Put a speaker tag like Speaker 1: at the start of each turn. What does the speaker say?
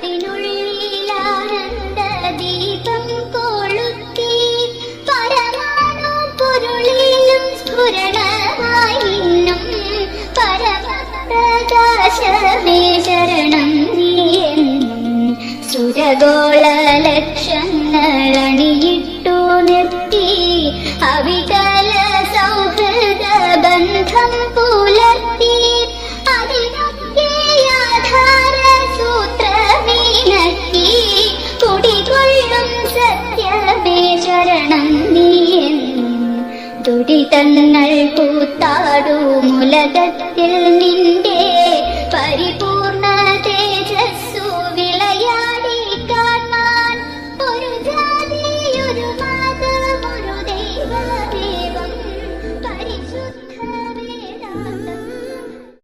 Speaker 1: അണിയിച്ചൊരുക്കി അതിനുള്ളിലാനന്ദ ദീപം കൊളുത്തി പരമാണു പൊരുളിലും സ്ഫുരണമായി ഇന്നും പരമപ്രകാശമേ ശരണം നീയെന്നും സുരഗോള ലക്ഷങ്ങൾ അണിയിട്ടു നിർത്തി അവികല സൗഹൃദ ബന്ധം പുലർത്തി ദുരിതങ്ങൾ കൂത്താടു മുലകത്തിൽ നിന്റെ പരിപൂർണ